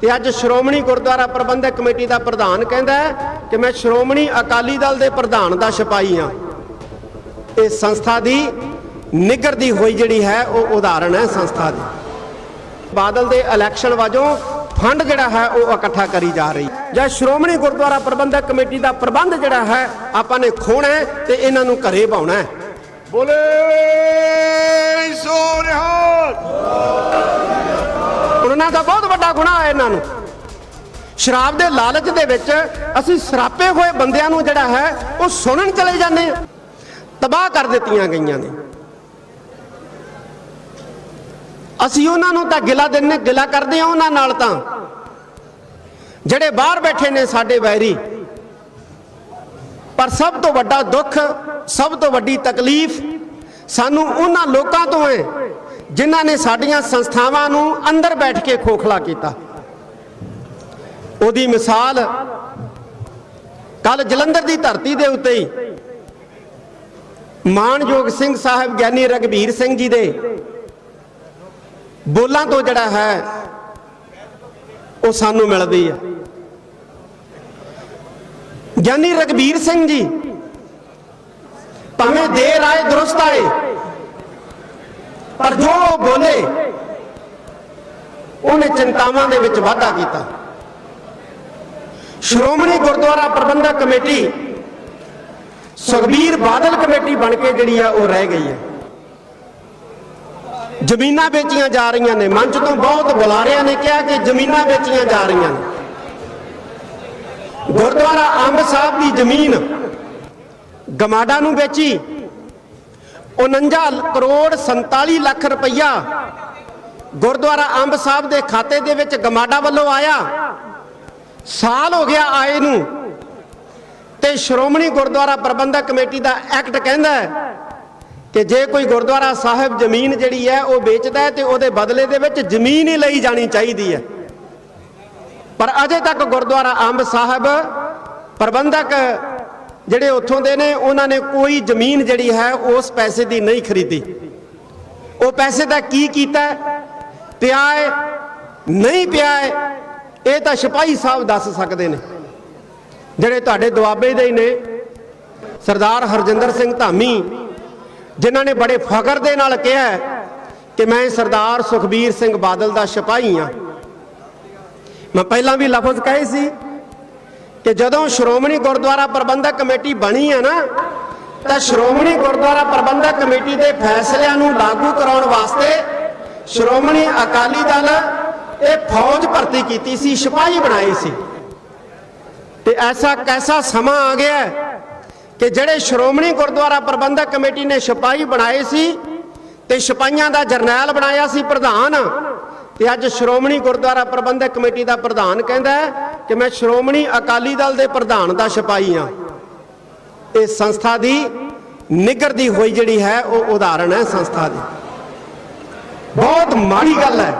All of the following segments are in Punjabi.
ਤੇ ਅੱਜ ਸ਼੍ਰੋਮਣੀ ਗੁਰਦੁਆਰਾ ਪ੍ਰਬੰਧਕ ਕਮੇਟੀ ਦਾ ਪ੍ਰਧਾਨ ਕਹਿੰਦਾ ਕਿ ਮੈਂ ਸ਼੍ਰੋਮਣੀ ਅਕਾਲੀ ਦਲ ਦੇ ਪ੍ਰਧਾਨ ਦਾ ਸਿਪਾਹੀ ਹਾਂ। ਇਹ ਸੰਸਥਾ ਦੀ ਨਿਗਰਦੀ ਹੋਈ ਜਿਹੜੀ ਹੈ, ਉਹ ਉਦਾਹਰਣ ਹੈ ਸੰਸਥਾ ਦੀ। ਬਾਦਲ ਦੇ ਇਲੈਕਸ਼ਨ ਵਜੋਂ ਫੰਡ ਜਿਹੜਾ ਹੈ, ਉਹ ਇਕੱਠਾ ਕਰੀ ਜਾ ਰਹੀ ਜਾਂ ਸ਼੍ਰੋਮਣੀ ਗੁਰਦੁਆਰਾ ਪ੍ਰਬੰਧਕ ਕਮੇਟੀ ਦਾ ਪ੍ਰਬੰਧ ਜਿਹੜਾ ਹੈ, ਆਪਾਂ ਨੇ ਖੋਣਾ ਤੇ ਇਹਨਾਂ ਨੂੰ ਘਰੇ ਪਾਉਣਾ ਹੈ। ਬੋਲੇ ਸੋਨਿਹਾਲ ਉਹਨਾਂ ਦਾ ਬਹੁਤ ਵੱਡਾ ਗੁਨਾਹ ਹੈ ਇਹਨਾਂ ਨੂੰ। ਸ਼ਰਾਬ ਦੇ ਲਾਲਚ ਦੇ ਵਿੱਚ ਅਸੀਂ ਸਰਾਪੇ ਹੋਏ ਬੰਦਿਆਂ ਨੂੰ ਜਿਹੜਾ ਹੈ, ਉਹ ਸੁਣਨ ਚਲੇ ਜਾਂਦੇ ਹਾਂ। ਤਬਾਹ ਕਰ ਦਿੱਤੀਆਂ ਗਈਆਂ ਨੇ। ਅਸੀਂ ਉਹਨਾਂ ਨੂੰ ਤਾਂ ਗਿਲਾ ਦਿੰਨੇ ਗਿਲਾ ਕਰਦੇ ਹਾਂ ਉਹਨਾਂ ਨਾਲ ਤਾਂ। ਜਿਹੜੇ ਬਾਹਰ ਬੈਠੇ ਨੇ ਸਾਡੇ ਵੈਰੀ। ਪਰ ਸਭ ਤੋਂ ਵੱਡਾ ਦੁੱਖ, ਸਭ ਤੋਂ ਵੱਡੀ ਤਕਲੀਫ ਸਾਨੂੰ ਉਹਨਾਂ ਲੋਕਾਂ ਤੋਂ ਹੈ ਜਿਨ੍ਹਾਂ ਨੇ ਸਾਡੀਆਂ ਸੰਸਥਾਵਾਂ ਨੂੰ ਅੰਦਰ ਬੈਠ ਕੇ ਖੋਖਲਾ ਕੀਤਾ। ਉਹਦੀ ਮਿਸਾਲ ਕੱਲ ਜਲੰਧਰ ਦੀ ਧਰਤੀ ਦੇ ਉੱਤੇ ਹੀ ਮਾਨਯੋਗ ਸਿੰਘ ਸਾਹਿਬ ਗਿਆਨੀ ਰਗਵੀਰ ਸਿੰਘ ਜੀ ਦੇ ਬੋਲਾਂ ਤੋਂ ਜਿਹੜਾ ਹੈ, ਉਹ ਸਾਨੂੰ ਮਿਲਦੀ ਹੈ ਗਿਆਨੀ ਰਗਵੀਰ ਸਿੰਘ ਜੀ, ਭਾਵੇਂ ਦੇਰ ਆਏ ਦਰੁਸਤ ਆਏ ਪਰ ਜੋ ਉਹ ਬੋਲੇ, ਉਹਨੇ ਚਿੰਤਾਵਾਂ ਦੇ ਵਿੱਚ ਵਾਧਾ ਕੀਤਾ। ਸ਼੍ਰੋਮਣੀ ਗੁਰਦੁਆਰਾ ਪ੍ਰਬੰਧਕ ਕਮੇਟੀ, ਸੁਖਬੀਰ ਬਾਦਲ ਕਮੇਟੀ ਬਣ ਕੇ ਜਿਹੜੀ ਆ, ਉਹ ਰਹਿ ਗਈ ਹੈ। ਜ਼ਮੀਨਾਂ ਵੇਚੀਆਂ ਜਾ ਰਹੀਆਂ ਨੇ। ਮੰਚ ਤੋਂ ਬਹੁਤ ਬੁਲਾਰਿਆਂ ਨੇ ਕਿਹਾ ਕਿ ਜ਼ਮੀਨਾਂ ਵੇਚੀਆਂ ਜਾ ਰਹੀਆਂ ਨੇ। ਗੁਰਦੁਆਰਾ ਅੰਬ ਸਾਹਿਬ ਦੀ ਜ਼ਮੀਨ ਗਮਾਡਾ ਨੂੰ ਵੇਚੀ। 49 ਕਰੋੜ 47 ਲੱਖ ਰੁਪਈਆ ਗੁਰਦੁਆਰਾ ਅੰਬ ਸਾਹਿਬ ਦੇ ਖਾਤੇ ਦੇ ਵਿੱਚ ਗਮਾਡਾ ਵੱਲੋਂ ਆਇਆ। ਸਾਲ ਹੋ ਗਿਆ ਆਏ ਨੂੰ ਤੇ ਸ਼੍ਰੋਮਣੀ ਗੁਰਦੁਆਰਾ ਪ੍ਰਬੰਧਕ ਕਮੇਟੀ ਦਾ ਐਕਟ ਕਹਿੰਦਾ ਹੈ ਕਿ ਜੇ ਕੋਈ ਗੁਰਦੁਆਰਾ ਸਾਹਿਬ ਜ਼ਮੀਨ ਜਿਹੜੀ ਹੈ ਉਹ ਵੇਚਦਾ ਹੈ ਤੇ ਉਹਦੇ ਬਦਲੇ ਦੇ ਵਿੱਚ ਜ਼ਮੀਨ ਹੀ ਲਈ ਜਾਣੀ ਚਾਹੀਦੀ ਹੈ। ਪਰ ਅਜੇ ਤੱਕ ਗੁਰਦੁਆਰਾ ਅੰਬ ਸਾਹਿਬ ਪ੍ਰਬੰਧਕ ਜਿਹੜੇ ਉੱਥੋਂ ਦੇ ਨੇ, ਉਹਨਾਂ ਨੇ ਕੋਈ ਜ਼ਮੀਨ ਜਿਹੜੀ ਹੈ, ਉਸ ਪੈਸੇ ਦੀ ਨਹੀਂ ਖਰੀਦੀ। ਉਹ ਪੈਸੇ ਦਾ ਕੀ ਕੀਤਾ? ਪਿਆ ਹੈ ਨਹੀਂ ਪਿਆ ਹੈ ਇਹ ਤਾਂ ਸਿਪਾਹੀ ਸਾਹਿਬ ਦੱਸ ਸਕਦੇ ਨੇ। ਜਿਹੜੇ ਤੁਹਾਡੇ ਦੁਆਬੇ ਦੇ ਹੀ ਨੇ, ਸਰਦਾਰ ਹਰਜਿੰਦਰ ਸਿੰਘ ਧਾਮੀ, ਜਿਨ੍ਹਾਂ ਨੇ ਬੜੇ ਫਖਰ ਦੇ ਨਾਲ ਕਿਹਾ ਕਿ ਮੈਂ ਸਰਦਾਰ ਸੁਖਬੀਰ ਸਿੰਘ ਬਾਦਲ ਦਾ ਸਿਪਾਹੀ ਹਾਂ। ਮੈਂ ਪਹਿਲਾਂ ਵੀ ਲਫ਼ਜ਼ ਕਹੇ ਸੀ ਕਿ ਜਦੋਂ ਸ਼੍ਰੋਮਣੀ ਗੁਰਦੁਆਰਾ ਪ੍ਰਬੰਧਕ ਕਮੇਟੀ ਬਣੀ ਹੈ ਨਾ, ਤਾਂ ਸ਼੍ਰੋਮਣੀ ਗੁਰਦੁਆਰਾ ਪ੍ਰਬੰਧਕ ਕਮੇਟੀ ਦੇ ਫੈਸਲਿਆਂ ਨੂੰ ਲਾਗੂ ਕਰਾਉਣ ਵਾਸਤੇ ਸ਼੍ਰੋਮਣੀ ਅਕਾਲੀ ਦਲ ਇਹ ਫੌਜ ਭਰਤੀ ਕੀਤੀ ਸੀ, ਸਿਪਾਹੀ ਬਣਾਈ ਸੀ। ਤੇ ਐਸਾ ਕੈਸਾ ਸਮਾਂ ਆ ਗਿਆ ਕਿ ਜਿਹੜੇ ਸ਼੍ਰੋਮਣੀ ਗੁਰਦੁਆਰਾ ਪ੍ਰਬੰਧਕ ਕਮੇਟੀ ਨੇ ਸਿਪਾਹੀ ਬਣਾਏ ਸੀ ਤੇ ਸਿਪਾਹੀਆਂ ਦਾ ਜਰਨੈਲ ਬਣਾਇਆ ਸੀ ਪ੍ਰਧਾਨ, ਤੇ ਅੱਜ ਸ਼੍ਰੋਮਣੀ ਗੁਰਦੁਆਰਾ ਪ੍ਰਬੰਧਕ ਕਮੇਟੀ ਦਾ ਪ੍ਰਧਾਨ ਕਹਿੰਦਾ ਕਿ ਮੈਂ ਸ਼੍ਰੋਮਣੀ ਅਕਾਲੀ ਦਲ ਦੇ ਪ੍ਰਧਾਨ ਦਾ ਸਿਪਾਹੀ ਹਾਂ। ਇਹ ਸੰਸਥਾ ਦੀ ਨਿਗਰਦੀ ਹੋਈ ਜਿਹੜੀ ਹੈ, ਉਹ ਉਦਾਹਰਣ ਹੈ ਸੰਸਥਾ ਦੀ। ਬਹੁਤ ਮਾੜੀ ਗੱਲ ਹੈ।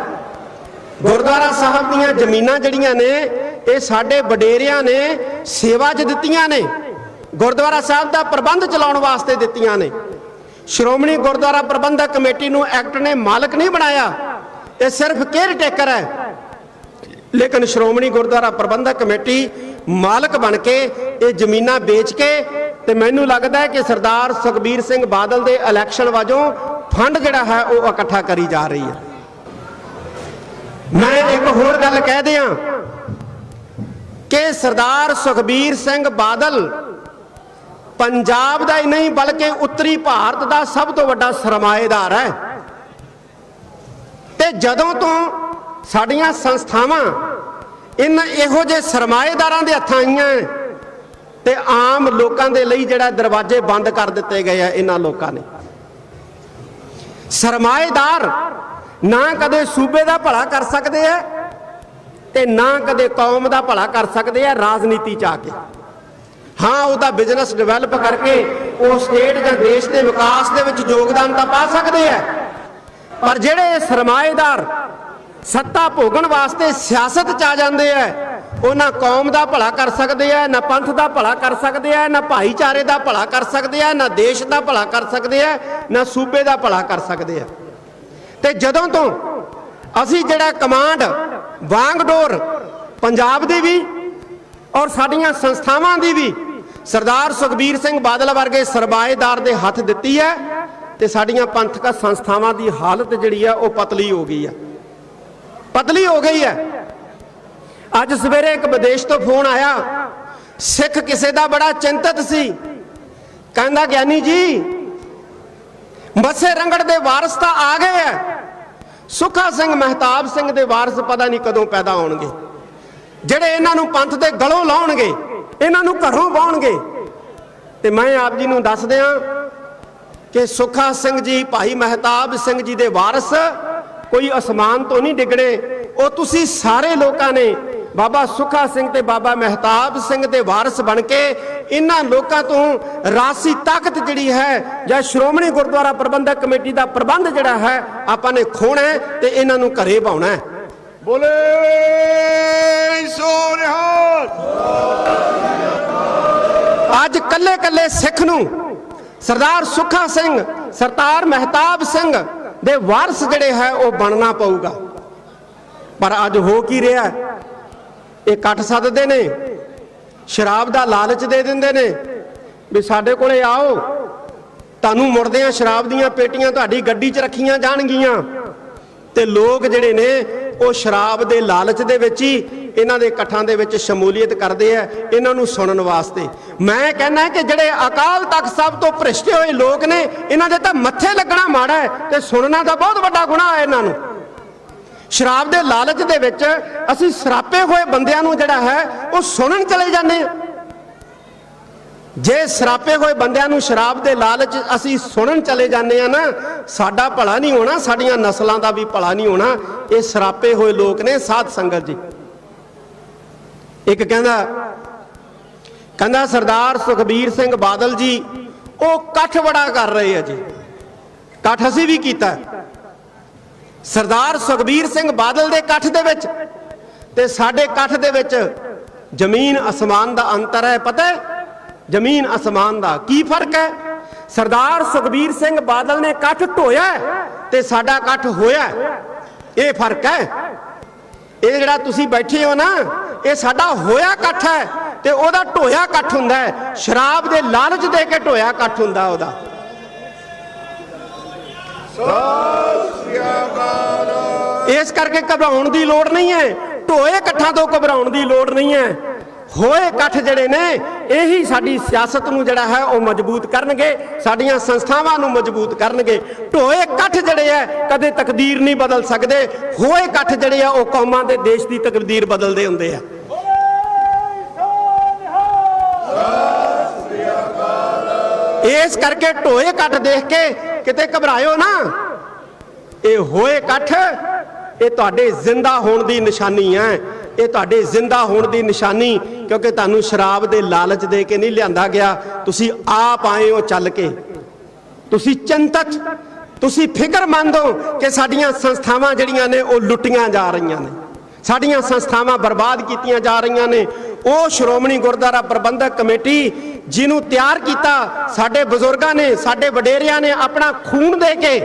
ਗੁਰਦੁਆਰਾ ਸਾਹਿਬ ਦੀਆਂ ਜ਼ਮੀਨਾਂ ਜਿਹੜੀਆਂ ਨੇ, ਇਹ ਸਾਡੇ ਵਡੇਰਿਆਂ ਨੇ ਸੇਵਾ 'ਚ ਦਿੱਤੀਆਂ ਨੇ। ਗੁਰਦੁਆਰਾ ਸਾਹਿਬ ਦਾ ਪ੍ਰਬੰਧ ਚਲਾਉਣ ਵਾਸਤੇ ਦਿੱਤੀਆਂ ਨੇ। ਸ਼੍ਰੋਮਣੀ ਗੁਰਦੁਆਰਾ ਪ੍ਰਬੰਧਕ ਕਮੇਟੀ ਨੂੰ ਐਕਟ ਨੇ ਮਾਲਕ ਨਹੀਂ ਬਣਾਇਆ। ਇਹ ਸਿਰਫ ਕੇਅਰ ਟੇਕਰ ਹੈ। ਲੇਕਿਨ ਸ਼੍ਰੋਮਣੀ ਗੁਰਦੁਆਰਾ ਪ੍ਰਬੰਧਕ ਕਮੇਟੀ ਮਾਲਕ ਬਣ ਕੇ ਇਹ ਜ਼ਮੀਨਾਂ ਵੇਚ ਕੇ ਤੇ ਮੈਨੂੰ ਲੱਗਦਾ ਹੈ ਕਿ ਸਰਦਾਰ ਸੁਖਬੀਰ ਸਿੰਘ ਬਾਦਲ ਦੇ ਇਲੈਕਸ਼ਨ ਵਜੋਂ ਫੰਡ ਜਿਹੜਾ ਹੈ ਉਹ ਇਕੱਠਾ ਕਰੀ ਜਾ ਰਹੀ ਹੈ। ਮੈਂ ਇੱਕ ਹੋਰ ਗੱਲ ਕਹਿ ਦਿਆਂ ਕਿ ਸਰਦਾਰ ਸੁਖਬੀਰ ਸਿੰਘ ਬਾਦਲ ਪੰਜਾਬ ਦਾ ਹੀ ਨਹੀਂ ਬਲਕਿ ਉੱਤਰੀ ਭਾਰਤ ਦਾ ਸਭ ਤੋਂ ਵੱਡਾ ਸਰਮਾਏਦਾਰ ਹੈ। ਤੇ ਜਦੋਂ ਤੋਂ ਸਾਡੀਆਂ ਸੰਸਥਾਵਾਂ ਇਹਨਾਂ ਇਹੋ ਜਿਹੇ ਸਰਮਾਏਦਾਰਾਂ ਦੇ ਹੱਥਾਂ ਆਈਆਂ ਤੇ ਆਮ ਲੋਕਾਂ ਦੇ ਲਈ ਜਿਹੜਾ ਦਰਵਾਜ਼ੇ ਬੰਦ ਕਰ ਦਿੱਤੇ ਗਏ ਆ ਇਹਨਾਂ ਲੋਕਾਂ ਨੇ। ਸਰਮਾਏਦਾਰ ਨਾ ਕਦੇ ਸੂਬੇ ਦਾ ਭਲਾ ਕਰ ਸਕਦੇ ਆ ਤੇ ਨਾ ਕਦੇ ਕੌਮ ਦਾ ਭਲਾ ਕਰ ਸਕਦੇ ਆ ਰਾਜਨੀਤੀ ਚ ਆ ਕੇ। ਹਾਂ, ਉਹਦਾ ਬਿਜ਼ਨਸ ਡਿਵੈਲਪ ਕਰਕੇ ਉਹ ਸਟੇਟ ਜਾਂ ਦੇਸ਼ ਦੇ ਵਿਕਾਸ ਦੇ ਵਿੱਚ ਯੋਗਦਾਨ ਤਾਂ ਪਾ ਸਕਦੇ ਆ ਪਰ ਜਿਹੜੇ ਇਹ ਸਰਮਾਏਦਾਰ ਸੱਤਾ ਭੋਗਣ ਵਾਸਤੇ ਸਿਆਸਤ ਚ ਆ ਜਾਂਦੇ ਆ ਨਾ ਕੌਮ ਦਾ ਭਲਾ ਕਰ ਸਕਦੇ ਆ ਨਾ ਪੰਥ ਦਾ ਭਲਾ ਕਰ ਸਕਦੇ ਆ ਨਾ ਭਾਈਚਾਰੇ ਦਾ ਭਲਾ ਕਰ ਸਕਦੇ ਆ ਨਾ ਦੇਸ਼ ਦਾ ਭਲਾ ਕਰ ਸਕਦੇ ਆ ਨਾ ਸੂਬੇ ਦਾ ਭਲਾ ਕਰ ਸਕਦੇ ਆ ਤੇ ਜਦੋਂ ਤੋਂ ਅਸੀਂ ਜਿਹੜਾ ਕਮਾਂਡ ਵਾਂਗਡੋਰ ਪੰਜਾਬ ਦੀ ਵੀ ਔਰ ਸਾਡੀਆਂ ਸੰਸਥਾਵਾਂ ਦੀ ਵੀ ਸਰਦਾਰ ਸੁਖਬੀਰ ਸਿੰਘ ਬਾਦਲ ਵਰਗੇ ਸਰਮਾਏਦਾਰ ਦੇ ਹੱਥ ਦਿੱਤੀ ਹੈ ਤੇ ਸਾਡੀਆਂ ਪੰਥਕ ਸੰਸਥਾਵਾਂ ਦੀ ਹਾਲਤ ਜਿਹੜੀ ਆ ਉਹ ਪਤਲੀ ਹੋ ਗਈ ਆ ਪਤਲੀ ਹੋ ਗਈ ਹੈ। ਅੱਜ ਸਵੇਰੇ ਇੱਕ ਵਿਦੇਸ਼ ਤੋਂ ਫੋਨ ਆਇਆ। ਸਿੱਖ ਕਿਸੇ ਦਾ ਬੜਾ ਚਿੰਤਤ ਸੀ। ਕਹਿੰਦਾ, ਗਿਆਨੀ ਜੀ, ਮੱਸੇ ਰੰਗੜ ਦੇ ਵਾਰਸ ਤਾਂ ਆ ਗਏ ਐ ਸੁਖਾ ਸਿੰਘ ਮਹਿਤਾਬ ਸਿੰਘ ਦੇ ਵਾਰਸ ਪਤਾ ਨਹੀਂ ਕਦੋਂ ਪੈਦਾ ਹੋਣਗੇ। ਜਿਹੜੇ ਇਹਨਾਂ ਨੂੰ ਪੰਥ ਦੇ ਗਲੋਂ ਲਾਉਣਗੇ, ਇਹਨਾਂ ਨੂੰ ਘਰੋਂ ਬਾਉਣਗੇ ਤੇ ਮੈਂ ਆਪ ਜੀ ਨੂੰ ਦੱਸ ਦਿਆਂ ਕਿ ਸੁਖਾ ਸਿੰਘ ਜੀ, ਭਾਈ ਮਹਿਤਾਬ ਸਿੰਘ ਜੀ ਦੇ ਵਾਰਸ ਕੋਈ ਅਸਮਾਨ ਤੋਂ ਨਹੀਂ ਡਿੱਗਣੇ। ਉਹ ਤੁਸੀਂ ਸਾਰੇ ਲੋਕਾਂ ਨੇ ਬਾਬਾ ਸੁਖਾ ਸਿੰਘ ਤੇ ਬਾਬਾ ਮਹਿਤਾਬ ਸਿੰਘ ਦੇ ਵਾਰਸ ਬਣ ਕੇ ਇਹਨਾਂ ਲੋਕਾਂ ਤੋਂ ਰਾਸੀ ਤਾਕਤ ਜਿਹੜੀ ਹੈ ਜਾਂ ਸ਼੍ਰੋਮਣੀ ਗੁਰਦੁਆਰਾ ਪ੍ਰਬੰਧਕ ਕਮੇਟੀ ਦਾ ਪ੍ਰਬੰਧ ਜਿਹੜਾ ਹੈ ਆਪਾਂ ਨੇ ਖੋਣਾ ਤੇ ਇਹਨਾਂ ਨੂੰ ਘਰੇ ਪਾਉਣਾ ਹੈ। ਬੋਲੇ ਸੋਨਿਹਾਲ ਅੱਜ ਕੱਲੇ ਕੱਲੇ ਸਿੱਖ ਨੂੰ ਸਰਦਾਰ ਸੁਖਾ ਸਿੰਘ ਸਰਦਾਰ ਮਹਿਤਾਬ ਸਿੰਘ ਦੇ ਵਾਰਸ ਜਿਹੜੇ ਹੈ ਉਹ ਬਣਨਾ ਪਊਗਾ। ਪਰ ਅੱਜ ਹੋ ਕੀ ਰਿਹਾ ਇਹ ਇਕੱਠ ਸੱਦਦੇ ਨੇ, ਸ਼ਰਾਬ ਦਾ ਲਾਲਚ ਦੇ ਦਿੰਦੇ ਨੇ, ਵੀ ਸਾਡੇ ਕੋਲੇ ਆਓ, ਤੁਹਾਨੂੰ ਮੁੜਦੇ ਆ ਸ਼ਰਾਬ ਦੀਆਂ ਪੇਟੀਆਂ ਤੁਹਾਡੀ ਗੱਡੀ 'ਚ ਰੱਖੀਆਂ ਜਾਣਗੀਆਂ। ਤੇ ਲੋਕ ਜਿਹੜੇ ਨੇ, ਉਹ ਸ਼ਰਾਬ ਦੇ ਲਾਲਚ ਦੇ ਵਿੱਚ ਹੀ ਇਹਨਾਂ ਦੇ ਇਕੱਠਾਂ ਦੇ ਵਿੱਚ ਸ਼ਮੂਲੀਅਤ ਕਰਦੇ ਆ, ਇਹਨਾਂ ਨੂੰ ਸੁਣਨ ਵਾਸਤੇ। ਮੈਂ ਕਹਿੰਦਾ ਕਿ ਜਿਹੜੇ ਅਕਾਲ ਤਖਤ ਸਭ ਤੋਂ ਭ੍ਰਿਸ਼ਟ ਹੋਏ ਲੋਕ ਨੇ, ਇਹਨਾਂ ਦੇ ਤਾਂ ਮੱਥੇ ਲੱਗਣਾ ਮਾੜਾ ਹੈ ਤੇ ਸੁਣਨਾ ਤਾਂ ਬਹੁਤ ਵੱਡਾ ਗੁਨਾਹ ਹੈ ਇਹਨਾਂ ਨੂੰ। ਸ਼ਰਾਬ ਦੇ ਲਾਲਚ ਦੇ ਵਿੱਚ ਅਸੀਂ ਸਰਾਪੇ ਹੋਏ ਬੰਦਿਆਂ ਨੂੰ ਜਿਹੜਾ ਹੈ, ਉਹ ਸੁਣਨ ਚਲੇ ਜਾਂਦੇ ਹਾਂ। ਜੇ ਸਰਾਪੇ ਹੋਏ ਬੰਦਿਆਂ ਨੂੰ ਸ਼ਰਾਬ ਦੇ ਲਾਲਚ ਅਸੀਂ ਸੁਣਨ ਚਲੇ ਜਾਂਦੇ ਆ ਨਾ, ਸਾਡਾ ਭਲਾ ਨਹੀਂ ਹੋਣਾ, ਸਾਡੀਆਂ ਨਸਲਾਂ ਦਾ ਵੀ ਭਲਾ ਨਹੀਂ ਹੋਣਾ। ਇਹ ਸਰਾਪੇ ਹੋਏ ਲੋਕ ਨੇ ਸਾਧ ਸੰਗਤ ਜੀ। ਇੱਕ ਕਹਿੰਦਾ ਕਹਿੰਦਾ, ਸਰਦਾਰ ਸੁਖਬੀਰ ਸਿੰਘ ਬਾਦਲ ਜੀ, ਉਹ ਇਕੱਠ ਬੜਾ ਕਰ ਰਹੇ ਆ ਜੀ। ਇਕੱਠ ਅਸੀਂ ਵੀ ਕੀਤਾ। ਸਰਦਾਰ ਸੁਖਬੀਰ ਸਿੰਘ ਬਾਦਲ ਦੇ ਇਕੱਠ ਦੇ ਵਿੱਚ ਤੇ ਸਾਡੇ ਇਕੱਠ ਦੇ ਵਿੱਚ ਜ਼ਮੀਨ ਅਸਮਾਨ ਦਾ ਅੰਤਰ ਹੈ। ਪਤਾ ਹੈ? ਜ਼ਮੀਨ ਅਸਮਾਨ ਦਾ ਕੀ ਫ਼ਰਕ ਹੈ? ਸਰਦਾਰ ਸੁਖਬੀਰ ਸਿੰਘ ਬਾਦਲ ਨੇ ਇਕੱਠ ਢੋਇਆ ਤੇ ਸਾਡਾ ਇਕੱਠ ਹੋਇਆ ਇਹ ਫ਼ਰਕ ਹੈ? ਇਹ ਜਿਹੜਾ ਤੁਸੀਂ ਬੈਠੇ ਹੋ ਨਾ, ਇਹ ਸਾਡਾ ਹੋਇਆ ਇਕੱਠ ਹੈ ਤੇ ਉਹਦਾ ਢੋਇਆ ਇਕੱਠ ਹੁੰਦਾ ਹੈ। ਸ਼ਰਾਬ ਦੇ ਲਾਲਚ ਦੇ ਕੇ ਢੋਇਆ ਇਕੱਠ ਹੁੰਦਾ ਉਹਦਾ। ਇਸ ਕਰਕੇ ਘਬਰਾਉਣ ਦੀ ਲੋੜ ਨਹੀਂ ਹੈ। ਢੋਏ ਇਕੱਠਾਂ ਤੋਂ ਘਬਰਾਉਣ ਦੀ ਲੋੜ ਨਹੀਂ ਹੈ। ਹੋਏ ਇਕੱਠ ਜਿਹੜੇ ਨੇ, ਇਹੀ ਸਾਡੀ ਸਿਆਸਤ ਨੂੰ ਜਿਹੜਾ ਹੈ ਉਹ ਮਜ਼ਬੂਤ ਕਰਨਗੇ, ਸਾਡੀਆਂ ਸੰਸਥਾਵਾਂ ਨੂੰ ਮਜ਼ਬੂਤ ਕਰਨਗੇ। ਢੋਏ ਇਕੱਠ ਜਿਹੜੇ ਹੈ ਕਦੇ ਤਕਦੀਰ ਨਹੀਂ ਬਦਲ ਸਕਦੇ। ਹੋਏ ਇਕੱਠ ਜਿਹੜੇ ਆ, ਉਹ ਕੌਮਾਂ ਦੇ ਦੇਸ਼ ਦੀ ਤਕਦੀਰ ਬਦਲਦੇ ਹੁੰਦੇ ਆ। ਇਸ ਕਰਕੇ ਢੋਏ ਇਕੱਠ ਦੇਖ ਕੇ ਕਿਤੇ ਘਬਰਾਇਓ ਨਾ। ਇਹ ਹੋਏ ਇਕੱਠ, ਇਹ ਤੁਹਾਡੇ ਜ਼ਿੰਦਾ ਹੋਣ ਦੀ ਨਿਸ਼ਾਨੀ ਹੈ ਇਹ ਤੁਹਾਡੇ ਜ਼ਿੰਦਾ ਹੋਣ ਦੀ ਨਿਸ਼ਾਨੀ, ਕਿਉਂਕਿ ਤੁਹਾਨੂੰ ਸ਼ਰਾਬ ਦੇ ਲਾਲਚ ਦੇ ਕੇ ਨਹੀਂ ਲਿਆਂਦਾ ਗਿਆ। ਤੁਸੀਂ ਆਪ ਆਏ ਹੋ ਚੱਲ ਕੇ। ਤੁਸੀਂ ਚਿੰਤਤ, ਤੁਸੀਂ ਫਿਕਰਮੰਦ ਹੋ ਕਿ ਸਾਡੀਆਂ ਸੰਸਥਾਵਾਂ ਜਿਹੜੀਆਂ ਨੇ, ਉਹ ਲੁੱਟੀਆਂ ਜਾ ਰਹੀਆਂ ਨੇ। ਸਾਡੀਆਂ ਸੰਸਥਾਵਾਂ ਬਰਬਾਦ ਕੀਤੀਆਂ ਜਾ ਰਹੀਆਂ ਨੇ। ਉਹ ਸ਼੍ਰੋਮਣੀ ਗੁਰਦੁਆਰਾ ਪ੍ਰਬੰਧਕ ਕਮੇਟੀ ਜਿਹਨੂੰ ਤਿਆਰ ਕੀਤਾ, ਸਾਡੇ ਬਜ਼ੁਰਗਾਂ ਨੇ, ਸਾਡੇ ਵਡੇਰਿਆਂ ਨੇ ਆਪਣਾ ਖੂਨ ਦੇ ਕੇ,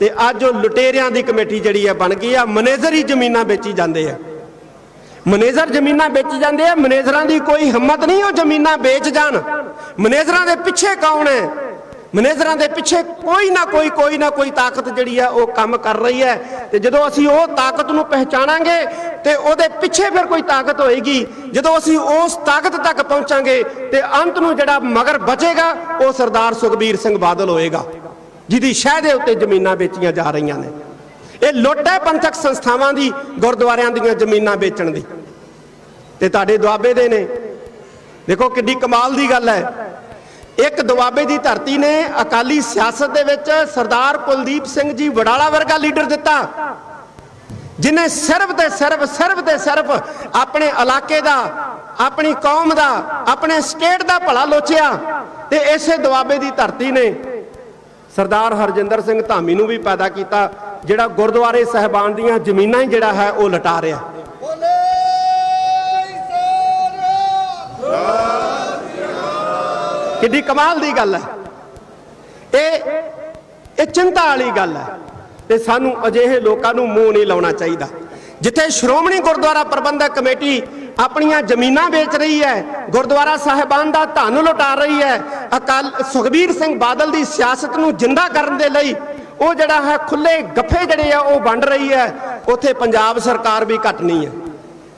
ਤੇ ਅੱਜ ਉਹ ਲੁਟੇਰਿਆਂ ਦੀ ਕਮੇਟੀ ਜਿਹੜੀ ਹੈ ਬਣ ਗਈ ਆ, ਮੈਨੇਜਰ ਹੀ ਜ਼ਮੀਨਾਂ ਵੇਚੀ ਜਾਂਦੇ ਆ। ਮੈਨੇਜਰ ਜ਼ਮੀਨਾਂ ਵੇਚ ਜਾਂਦੇ ਆ, ਮੈਨੇਜਰਾਂ ਦੀ ਕੋਈ ਹਿੰਮਤ ਨਹੀਂ ਉਹ ਜ਼ਮੀਨਾਂ ਵੇਚ ਜਾਣ। ਮੈਨੇਜਰਾਂ ਦੇ ਪਿੱਛੇ ਕੌਣ ਹੈ? ਮੈਨੇਜਰਾਂ ਦੇ ਪਿੱਛੇ ਕੋਈ ਨਾ ਕੋਈ ਕੋਈ ਨਾ ਕੋਈ ਤਾਕਤ ਜਿਹੜੀ ਹੈ ਉਹ ਕੰਮ ਕਰ ਰਹੀ ਹੈ। ਤੇ ਜਦੋਂ ਅਸੀਂ ਉਹ ਤਾਕਤ ਨੂੰ ਪਹਿਚਾਣਾਂਗੇ ਤੇ ਉਹਦੇ ਪਿੱਛੇ ਫਿਰ ਕੋਈ ਤਾਕਤ ਹੋਏਗੀ। ਜਦੋਂ ਅਸੀਂ ਉਸ ਤਾਕਤ ਤੱਕ ਪਹੁੰਚਾਂਗੇ ਤੇ ਅੰਤ ਨੂੰ ਜਿਹੜਾ ਮਗਰ ਬਚੇਗਾ, ਉਹ ਸਰਦਾਰ ਸੁਖਬੀਰ ਸਿੰਘ ਬਾਦਲ ਹੋਏਗਾ, ਜਿਹਦੀ ਸ਼ਹਿ ਦੇ ਉੱਤੇ ਜ਼ਮੀਨਾਂ ਵੇਚੀਆਂ ਜਾ ਰਹੀਆਂ ਨੇ। ਇਹ ਲੁੱਟ ਹੈ ਪੰਥਕ ਸੰਸਥਾਵਾਂ ਦੀ, ਗੁਰਦੁਆਰਿਆਂ ਦੀਆਂ ਜ਼ਮੀਨਾਂ ਵੇਚਣ ਦੀ। ਤੇ ਤੁਹਾਡੇ ਦੁਆਬੇ ਦੇ ਨੇ। ਦੇਖੋ ਕਿੱਡੀ ਕਮਾਲ ਦੀ ਗੱਲ ਹੈ। ਇੱਕ ਦੁਆਬੇ ਦੀ ਧਰਤੀ ਨੇ ਅਕਾਲੀ ਸਿਆਸਤ ਦੇ ਵਿੱਚ ਸਰਦਾਰ ਕੁਲਦੀਪ ਸਿੰਘ ਜੀ ਵਡਾਲਾ ਵਰਗਾ ਲੀਡਰ ਦਿੱਤਾ। ਜਿਨੇ ਸਿਰਫ ਤੇ ਸਿਰਫ ਸਿਰਫ ਤੇ ਸਿਰਫ ਆਪਣੇ ਇਲਾਕੇ ਦਾ, ਆਪਣੀ ਕੌਮ ਦਾ, ਆਪਣੇ ਸਟੇਟ ਦਾ ਭਲਾ ਲੋਚਿਆ ਤੇ ਇਸੇ ਦੁਆਬੇ ਦੀ ਧਰਤੀ ਨੇ। ਸਰਦਾਰ ਹਰਜਿੰਦਰ ਸਿੰਘ ਧਾਮੀ ਨੂੰ ਵੀ ਪੈਦਾ ਕੀਤਾ। ਜਿਹੜਾ ਗੁਰਦੁਆਰੇ ਸਹਿਬਾਨ ਦੀਆਂ ਜ਼ਮੀਨਾਂ ਹੀ ਜਿਹੜਾ ਹੈ ਉਹ ਲਟਾ ਰਿਹਾ। ਕਿੱਡੀ ਕਮਾਲ ਦੀ ਗੱਲ ਹੈ। ਇਹ ਇਹ ਚਿੰਤਾ ਵਾਲੀ ਗੱਲ ਹੈ ਤੇ ਸਾਨੂੰ ਅਜਿਹੇ ਲੋਕਾਂ ਨੂੰ ਮੂੰਹ ਨਹੀਂ ਲਾਉਣਾ ਚਾਹੀਦਾ। ਜਿੱਥੇ ਸ਼੍ਰੋਮਣੀ ਗੁਰਦੁਆਰਾ ਪ੍ਰਬੰਧਕ ਕਮੇਟੀ ਆਪਣੀਆਂ ਜ਼ਮੀਨਾਂ ਵੇਚ ਰਹੀ ਹੈ ਗੁਰਦੁਆਰਾ ਸਾਹਿਬਾਨ ਦਾ ਧਨ ਲੁਟਾ ਰਹੀ ਹੈ ਅਕਾਲ ਸੁਖਬੀਰ ਸਿੰਘ ਬਾਦਲ ਦੀ ਸਿਆਸਤ ਨੂੰ ਜਿੰਦਾ ਕਰਨ ਦੇ ਲਈ ਉਹ ਜਿਹੜਾ ਹੈ ਖੁੱਲੇ ਗੱਫੇ ਜਿਹੜੇ ਆ, ਉਹ ਵੰਡ ਰਹੀ ਹੈ। ਉੱਥੇ ਪੰਜਾਬ ਸਰਕਾਰ ਵੀ ਘਟ ਨਹੀਂ ਹੈ।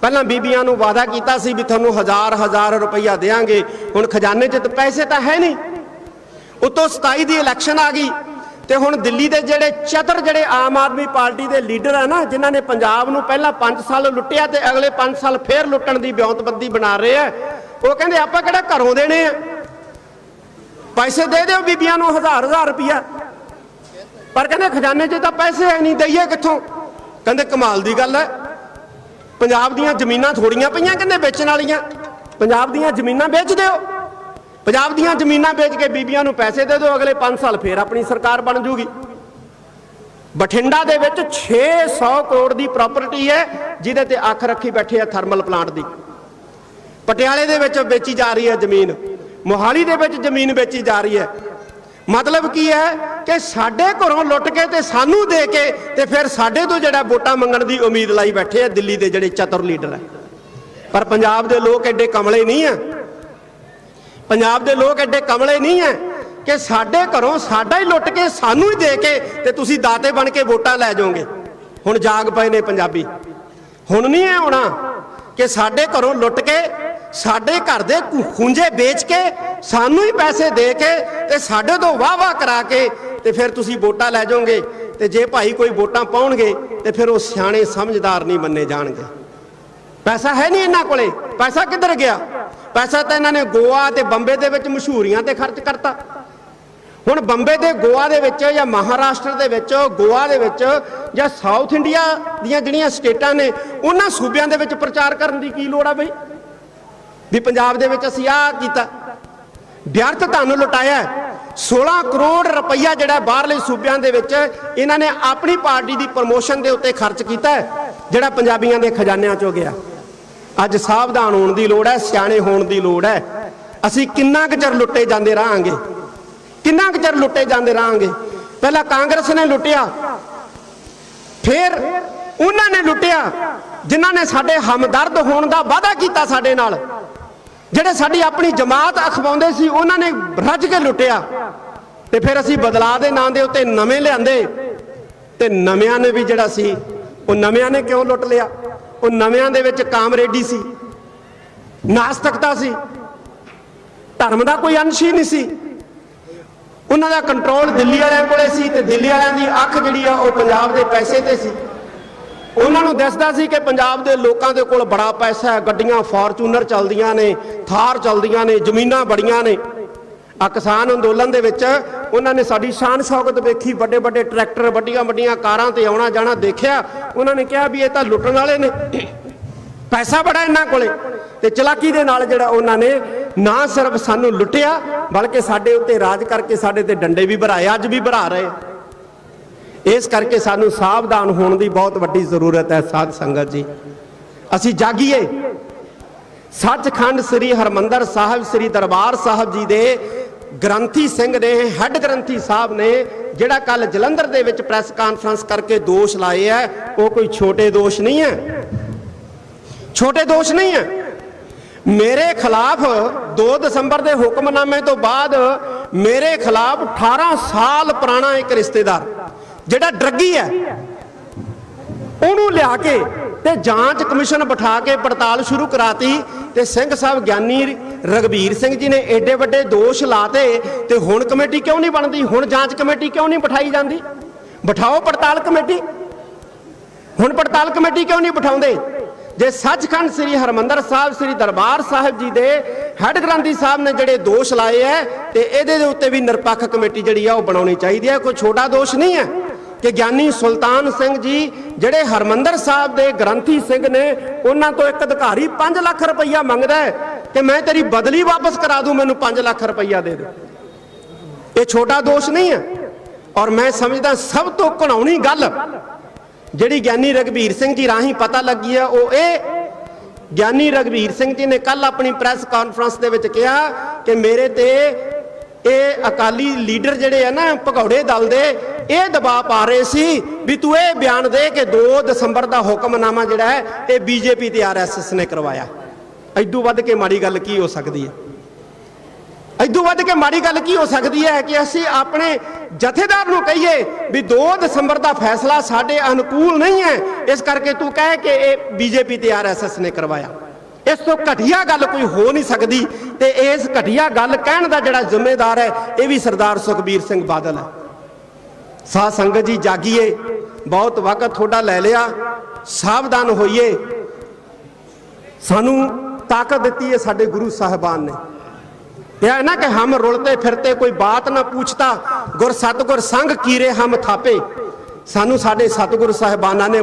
ਪਹਿਲਾਂ ਬੀਬੀਆਂ ਨੂੰ ਵਾਅਦਾ ਕੀਤਾ ਸੀ ਵੀ ਤੁਹਾਨੂੰ ਹਜ਼ਾਰ ਹਜ਼ਾਰ ਰੁਪਈਆ ਦੇਾਂਗੇ ਹੁਣ ਖਜ਼ਾਨੇ 'ਚ ਤਾਂ ਪੈਸੇ ਤਾਂ ਹੈ ਨਹੀਂ। ਉਤੋਂ 27 ਦੀ ਇਲੈਕਸ਼ਨ ਆ ਗਈ ਤੇ ਹੁਣ ਦਿੱਲੀ ਦੇ ਜਿਹੜੇ ਚਤਰ ਜਿਹੜੇ ਆਮ ਆਦਮੀ ਪਾਰਟੀ ਦੇ ਲੀਡਰ ਆ ਨਾ, ਜਿਨ੍ਹਾਂ ਨੇ ਪੰਜਾਬ ਨੂੰ ਪਹਿਲਾਂ 5 ਸਾਲ ਲੁੱਟਿਆ ਤੇ ਅਗਲੇ 5 ਸਾਲ ਫੇਰ ਲੁੱਟਣ ਦੀ ਬਿਉਂਤਬੰਦੀ ਬਣਾ ਰਹੇ ਆ, ਉਹ ਕਹਿੰਦੇ ਆਪਾਂ ਕਿਹੜਾ ਘਰੋਂ ਦੇਣੇ ਆ? ਪੈਸੇ ਦੇ ਦਿਓ ਬੀਬੀਆਂ ਨੂੰ ਹਜ਼ਾਰ ਹਜ਼ਾਰ ਰੁਪਈਆ। ਪਰ ਕਹਿੰਦੇ ਖਜ਼ਾਨੇ 'ਚ ਤਾਂ ਪੈਸੇ ਹੈ ਨਹੀਂ, ਦਈਏ ਕਿੱਥੋਂ? ਕਹਿੰਦੇ ਕਮਾਲ ਦੀ ਗੱਲ ਹੈ। ਪੰਜਾਬ ਦੀਆਂ ਜ਼ਮੀਨਾਂ ਥੋੜੀਆਂ ਪਈਆਂ ਕਹਿੰਦੇ ਵੇਚਣ ਵਾਲੀਆਂ। ਪੰਜਾਬ ਦੀਆਂ ਜ਼ਮੀਨਾਂ ਵੇਚ ਦਿਓ। ਪੰਜਾਬ ਦੀਆਂ ਜ਼ਮੀਨਾਂ ਵੇਚ ਕੇ ਬੀਬੀਆਂ ਨੂੰ ਪੈਸੇ ਦੇ ਦਿਓ, ਅਗਲੇ 5 ਸਾਲ ਫੇਰ ਆਪਣੀ ਸਰਕਾਰ ਬਣ ਜੂਗੀ। ਬਠਿੰਡਾ ਦੇ ਵਿੱਚ 600 ਕਰੋੜ ਦੀ ਪ੍ਰਾਪਰਟੀ ਹੈ, ਜਿਹਦੇ ਤੇ ਅੱਖ ਰੱਖੀ ਬੈਠੇ ਆ ਥਰਮਲ ਪਲਾਂਟ ਦੀ। ਪਟਿਆਲੇ ਦੇ ਵਿੱਚ ਵੇਚੀ ਜਾ ਰਹੀ ਹੈ ਜ਼ਮੀਨ। ਮੋਹਾਲੀ ਦੇ ਵਿੱਚ ਜ਼ਮੀਨ ਵੇਚੀ ਜਾ ਰਹੀ ਹੈ। ਮਤਲਬ ਕੀ ਹੈ ਕਿ ਸਾਡੇ ਘਰੋਂ ਲੁੱਟ ਕੇ ਤੇ ਸਾਨੂੰ ਦੇ ਕੇ ਤੇ ਫਿਰ ਸਾਡੇ ਤੋਂ ਜਿਹੜਾ ਵੋਟਾਂ ਮੰਗਣ ਦੀ ਉਮੀਦ ਲਾਈ ਬੈਠੇ ਆ ਦਿੱਲੀ ਦੇ ਜਿਹੜੇ ਚਤੁਰ ਲੀਡਰ ਹੈ ਪਰ ਪੰਜਾਬ ਦੇ ਲੋਕ ਐਡੇ ਕਮਲੇ ਨਹੀਂ ਆ। ਪੰਜਾਬ ਦੇ ਲੋਕ ਐਡੇ ਕਮਲੇ ਨਹੀਂ ਐ ਕਿ ਸਾਡੇ ਘਰੋਂ ਸਾਡਾ ਹੀ ਲੁੱਟ ਕੇ ਸਾਨੂੰ ਹੀ ਦੇ ਕੇ ਤੇ ਤੁਸੀਂ ਦਾਤੇ ਬਣ ਕੇ ਵੋਟਾਂ ਲੈ ਜਾਓਗੇ। ਹੁਣ ਜਾਗ ਪਏ ਨੇ ਪੰਜਾਬੀ। ਹੁਣ ਨਹੀਂ ਐ ਆਉਣਾ ਕਿ ਸਾਡੇ ਘਰੋਂ ਲੁੱਟ ਕੇ ਸਾਡੇ ਘਰ ਦੇ ਖੁ- ਖੂੰਜੇ ਵੇਚ ਕੇ, ਸਾਨੂੰ ਹੀ ਪੈਸੇ ਦੇ ਕੇ ਤੇ ਸਾਡੇ ਤੋਂ ਵਾਹ-ਵਾਹ ਕਰਾ ਕੇ ਤੇ ਫਿਰ ਤੁਸੀਂ ਵੋਟਾਂ ਲੈ ਜਾਓਗੇ ਤੇ ਜੇ ਭਾਈ ਕੋਈ ਵੋਟਾਂ ਪਾਉਣਗੇ ਤੇ ਫਿਰ ਉਹ ਸਿਆਣੇ ਸਮਝਦਾਰ ਨਹੀਂ ਮੰਨੇ ਜਾਣਗੇ। ਪੈਸਾ ਹੈ ਨਹੀਂ ਇਹਨਾਂ ਕੋਲੇ। ਪੈਸਾ ਕਿੱਧਰ ਗਿਆ? ਪੈਸਾ ਤਾਂ ਇਹਨਾਂ ਨੇ ਗੋਆ ਤੇ ਬੰਬੇ ਦੇ ਵਿੱਚ ਮਸ਼ਹੂਰੀਆਂ ਤੇ ਖਰਚ ਕਰਤਾ। ਹੁਣ ਬੰਬੇ ਤੇ ਗੋਆ ਦੇ ਵਿੱਚ ਜਾਂ ਮਹਾਰਾਸ਼ਟਰ ਦੇ ਵਿੱਚ, ਗੋਆ ਦੇ ਵਿੱਚ ਜਾਂ ਸਾਊਥ ਇੰਡੀਆ ਦੀਆਂ ਜਿਹੜੀਆਂ ਸਟੇਟਾਂ ਨੇ, ਉਹਨਾਂ ਸੂਬਿਆਂ ਦੇ ਵਿੱਚ ਪ੍ਰਚਾਰ ਕਰਨ ਦੀ ਕੀ ਲੋੜ ਆ ਬਈ? ਵੀ ਪੰਜਾਬ ਦੇ ਵਿੱਚ ਅਸੀਂ ਆਹ ਕੀਤਾ। ਵਿਅਰਥ ਤੁਹਾਨੂੰ ਲੁਟਾਇਆ ਹੈ। 16 ਕਰੋੜ ਰੁਪਈਆ ਜਿਹੜਾ ਬਾਹਰਲੇ ਸੂਬਿਆਂ ਦੇ ਵਿੱਚ ਇਹਨਾਂ ਨੇ ਆਪਣੀ ਪਾਰਟੀ ਦੀ ਪ੍ਰਮੋਸ਼ਨ ਦੇ ਉੱਤੇ ਖਰਚ ਕੀਤਾ ਜਿਹੜਾ ਪੰਜਾਬੀਆਂ ਦੇ ਖਜ਼ਾਨਿਆਂ ਚੋਂ ਗਿਆ। ਅੱਜ ਸਾਵਧਾਨ ਹੋਣ ਦੀ ਲੋੜ ਹੈ, ਸਿਆਣੇ ਹੋਣ ਦੀ ਲੋੜ ਹੈ। ਅਸੀਂ ਕਿੰਨਾ ਕੁ ਚਿਰ ਲੁੱਟੇ ਜਾਂਦੇ ਰਹਾਂਗੇ? ਕਿੰਨਾ ਕੁ ਚਿਰ ਲੁੱਟੇ ਜਾਂਦੇ ਰਹਾਂਗੇ? ਪਹਿਲਾਂ ਕਾਂਗਰਸ ਨੇ ਲੁੱਟਿਆ, ਫਿਰ ਉਹਨਾਂ ਨੇ ਲੁੱਟਿਆ, ਜਿਨ੍ਹਾਂ ਨੇ ਸਾਡੇ ਹਮਦਰਦ ਹੋਣ ਦਾ ਵਾਅਦਾ ਕੀਤਾ ਸਾਡੇ ਨਾਲ। ਜਿਹੜੇ ਸਾਡੀ ਆਪਣੀ ਜਮਾਤ ਅਖਵਾਉਂਦੇ ਸੀ, ਉਹਨਾਂ ਨੇ ਰੱਜ ਕੇ ਲੁੱਟਿਆ। ਤੇ ਫਿਰ ਅਸੀਂ ਬਦਲਾਅ ਦੇ ਨਾਂ ਦੇ ਉੱਤੇ ਨਵੇਂ ਲਿਆਂਦੇ। ਤੇ ਨਵਿਆਂ ਨੇ ਵੀ ਜਿਹੜਾ ਸੀ, ਉਹ ਨਵਿਆਂ ਨੇ ਕਿਉਂ ਲੁੱਟ ਲਿਆ? ਉਹ ਨਵਿਆਂ ਦੇ ਵਿੱਚ ਕਾਮਰੇਡੀ ਸੀ, ਨਾਸਤਕਤਾ ਸੀ, ਧਰਮ ਦਾ ਕੋਈ ਅੰਸ਼ ਹੀ ਨਹੀਂ ਸੀ। ਉਹਨਾਂ ਦਾ ਕੰਟਰੋਲ ਦਿੱਲੀ ਵਾਲਿਆਂ ਕੋਲੇ ਸੀ ਤੇ ਦਿੱਲੀ ਵਾਲਿਆਂ ਦੀ ਅੱਖ ਜਿਹੜੀ ਆ, ਉਹ ਪੰਜਾਬ ਦੇ ਪੈਸੇ ਤੇ ਸੀ। ਉਹਨਾਂ ਨੂੰ ਦੱਸਦਾ ਸੀ ਕਿ ਪੰਜਾਬ ਦੇ ਲੋਕਾਂ ਦੇ ਕੋਲ ਬੜਾ ਪੈਸਾ ਹੈ, ਗੱਡੀਆਂ ਫਾਰਚੂਨਰ ਚੱਲਦੀਆਂ ਨੇ, ਥਾਰ ਚੱਲਦੀਆਂ ਨੇ, ਜ਼ਮੀਨਾਂ ਬੜੀਆਂ ਨੇ। ਆ ਕਿਸਾਨ ਅੰਦੋਲਨ ਦੇ ਵਿੱਚ ਉਹਨਾਂ ਨੇ ਸਾਡੀ ਸ਼ਾਨ ਸ਼ੌਕਤ ਵੇਖੀ ਵੱਡੇ ਵੱਡੇ ਟਰੈਕਟਰ ਵੱਡੀਆਂ ਵੱਡੀਆਂ ਕਾਰਾਂ ਤੇ ਆਉਣਾ ਜਾਣਾ ਦੇਖਿਆ। ਉਹਨਾਂ ਨੇ ਕਿਹਾ ਵੀ ਇਹ ਤਾਂ ਲੁੱਟਣ ਵਾਲੇ ਨੇ। ਪੈਸਾ ਬੜਾ ਇਹਨਾਂ ਕੋਲੇ। ਤੇ ਚਲਾਕੀ ਦੇ ਨਾਲ ਜਿਹੜਾ ਉਹਨਾਂ ਨੇ ਨਾ ਸਿਰਫ ਸਾਨੂੰ ਲੁੱਟਿਆ, ਬਲਕਿ ਸਾਡੇ ਉੱਤੇ ਰਾਜ ਕਰਕੇ ਸਾਡੇ ਤੇ ਡੰਡੇ ਵੀ ਭਰਾਏ, ਅੱਜ ਵੀ ਭਰਾ ਰਹੇ। ਇਸ ਕਰਕੇ ਸਾਨੂੰ ਸਾਵਧਾਨ ਹੋਣ ਦੀ ਬਹੁਤ ਵੱਡੀ ਜ਼ਰੂਰਤ ਹੈ ਸਾਧ ਸੰਗਤ ਜੀ। ਅਸੀਂ ਜਾਗੀਏ। ਸੱਚਖੰਡ ਸ੍ਰੀ ਹਰਮੰਦਰ ਸਾਹਿਬ, ਸ੍ਰੀ ਦਰਬਾਰ ਸਾਹਿਬ ਜੀ ਦੇ ਗ੍ਰੰਥੀ ਸਿੰਘ ਨੇ, ਹੈੱਡ ਗ੍ਰੰਥੀ ਸਾਹਿਬ ਨੇ, ਜਿਹੜਾ ਕੱਲ ਜਲੰਧਰ ਦੇ ਵਿੱਚ ਪ੍ਰੈਸ ਕਾਨਫਰੰਸ ਕਰਕੇ ਦੋਸ਼ ਲਾਏ ਹੈ, ਉਹ ਕੋਈ ਛੋਟੇ ਦੋਸ਼ ਨਹੀਂ ਹੈ। ਛੋਟੇ ਦੋਸ਼ ਨਹੀਂ ਹੈ। ਮੇਰੇ ਖਿਲਾਫ 2 ਦਸੰਬਰ ਦੇ ਹੁਕਮਨਾਮੇ ਤੋਂ ਬਾਅਦ ਮੇਰੇ ਖਿਲਾਫ 18 ਸਾਲ ਪੁਰਾਣਾ ਇੱਕ ਰਿਸ਼ਤੇਦਾਰ ਜਿਹੜਾ ਡਰੱਗੀ ਹੈ, ਉਹਨੂੰ ਲਿਆ ਕੇ ਤੇ ਜਾਂਚ ਕਮਿਸ਼ਨ ਬਿਠਾ ਕੇ ਪੜਤਾਲ ਸ਼ੁਰੂ ਕਰਾਤੀ ਤੇ ਸਿੰਘ ਸਾਹਿਬ ਗਿਆਨੀ ਰਗਵੀਰ ਸਿੰਘ ਜੀ ਨੇ ਐਡੇ ਵੱਡੇ ਦੋਸ਼ ਲਾਤੇ ਤੇ ਹੁਣ ਕਮੇਟੀ ਕਿਉਂ ਨਹੀਂ ਬਣਦੀ? ਹੁਣ ਜਾਂਚ ਕਮੇਟੀ ਕਿਉਂ ਨਹੀਂ ਬਿਠਾਈ ਜਾਂਦੀ? ਬਿਠਾਓ ਪੜਤਾਲ ਕਮੇਟੀ। ਹੁਣ ਪੜਤਾਲ ਕਮੇਟੀ ਕਿਉਂ ਨਹੀਂ ਬਿਠਾਉਂਦੇ? ਜੇ ਸੱਚਖੰਡ ਸ੍ਰੀ ਹਰਮੰਦਰ ਸਾਹਿਬ, ਸ੍ਰੀ ਦਰਬਾਰ ਸਾਹਿਬ ਜੀ ਦੇ ਹੈੱਡ ਗ੍ਰੰਥੀ ਸਾਹਿਬ ਨੇ ਜਿਹੜੇ ਦੋਸ਼ ਲਾਏ ਐ ਤੇ ਇਹਦੇ ਦੇ ਉੱਤੇ ਵੀ ਨਿਰਪੱਖ ਕਮੇਟੀ ਜਿਹੜੀ ਆ ਉਹ ਬਣਾਉਣੀ ਚਾਹੀਦੀ ਹੈ। ਕੋਈ ਛੋਟਾ ਦੋਸ਼ ਨਹੀਂ ਹੈ। ਕਿ ਗਿਆਨੀ ਸੁਲਤਾਨ ਸਿੰਘ ਜੀ ਜਿਹੜੇ ਹਰਮੰਦਰ ਸਾਹਿਬ ਦੇ ਗ੍ਰੰਥੀ ਸਿੰਘ ਨੇ, ਉਹਨਾਂ ਤੋਂ ਇੱਕ ਅਧਿਕਾਰੀ 5 ਲੱਖ ਰੁਪਈਆ ਮੰਗਦਾ ਕਿ ਮੈਂ ਤੇਰੀ ਬਦਲੀ ਵਾਪਸ ਕਰਾ ਦੂੰ, ਮੈਨੂੰ 5 ਲੱਖ ਰੁਪਈਆ ਦੇ ਦੇ। ਇਹ ਛੋਟਾ ਦੋਸ਼ ਨਹੀਂ ਹੈ। ਔਰ ਮੈਂ ਸਮਝਦਾ ਸਭ ਤੋਂ ਘਣਾਉਣੀ ਗੱਲ ਜਿਹੜੀ ਗਿਆਨੀ ਰਗਵੀਰ ਸਿੰਘ ਜੀ ਰਾਹੀਂ ਪਤਾ ਲੱਗੀ ਹੈ, ਉਹ ਇਹ ਗਿਆਨੀ ਰਗਵੀਰ ਸਿੰਘ ਜੀ ਨੇ ਕੱਲ ਆਪਣੀ ਪ੍ਰੈਸ ਕਾਨਫਰੰਸ ਦੇ ਵਿੱਚ ਕਿਹਾ ਕਿ ਮੇਰੇ ਤੇ ਇਹ ਅਕਾਲੀ ਲੀਡਰ ਜਿਹੜੇ ਆ ਨਾ ਭਗੌੜੇ ਦਲ ਦੇ, ਇਹ ਦਬਾਅ ਪਾ ਰਹੇ ਸੀ ਵੀ ਤੂੰ ਇਹ ਬਿਆਨ ਦੇ ਕਿ 2 ਦਸੰਬਰ ਦਾ ਹੁਕਮਨਾਮਾ ਜਿਹੜਾ ਹੈ, ਇਹ ਬੀਜੇਪੀ ਤੇ ਆਰਐਸਐਸ ਨੇ ਕਰਵਾਇਆ। ਐਡੂ ਵੱਧ ਕੇ ਮਾੜੀ ਗੱਲ ਕੀ ਹੋ ਸਕਦੀ ਹੈ? ਐਦੂ ਵੱਧ ਕੇ ਮਾੜੀ ਗੱਲ ਕੀ ਹੋ ਸਕਦੀ ਹੈ ਕਿ ਅਸੀਂ ਆਪਣੇ ਜਥੇਦਾਰ ਨੂੰ ਕਹੀਏ ਵੀ 2 ਦਸੰਬਰ ਦਾ ਫੈਸਲਾ ਸਾਡੇ ਅਨੁਕੂਲ ਨਹੀਂ ਹੈ, ਇਸ ਕਰਕੇ ਤੂੰ ਕਹੇ ਕਿ ਇਹ ਬੀਜੇਪੀ ਤੇ ਆਰਐਸਐਸ ਨੇ ਕਰਵਾਇਆ। ਇਸ ਤੋਂ ਘਟੀਆ ਗੱਲ ਕੋਈ ਹੋ ਨਹੀਂ ਸਕਦੀ ਤੇ ਇਸ ਘਟੀਆ ਗੱਲ ਕਹਿਣ ਦਾ ਜਿਹੜਾ ਜ਼ਿੰਮੇਦਾਰ ਹੈ, ਇਹ ਵੀ ਸਰਦਾਰ ਸੁਖਬੀਰ ਸਿੰਘ ਬਾਦਲ ਹੈ। ਸਾਧ ਸੰਗਤ ਜੀ, ਜਾਗੀਏ, ਬਹੁਤ ਵਕਤ ਥੋੜਾ ਲੈ ਲਿਆ, ਸਾਵਧਾਨ ਹੋਈਏ। ਸਾਨੂੰ ਤਾਕਤ ਦਿੱਤੀ ਹੈ ਸਾਡੇ ਗੁਰੂ ਸਾਹਿਬਾਨ ਨੇ। ਇਹ ਨਾ ਕਿ ਹਮ ਰੁਲਤੇ ਫਿਰਤੇ ਕੋਈ ਬਾਤ ਨਾ ਪੁੱਛਤਾ, ਗੁਰ ਸਤਗੁਰ ਸੰਗ ਕੀਰੇ ਹਮ ਥਾਪੇ। ਸਾਨੂੰ ਸਾਡੇ ਸਤਗੁਰ ਸਾਹਿਬਾਨਾਂ ਨੇ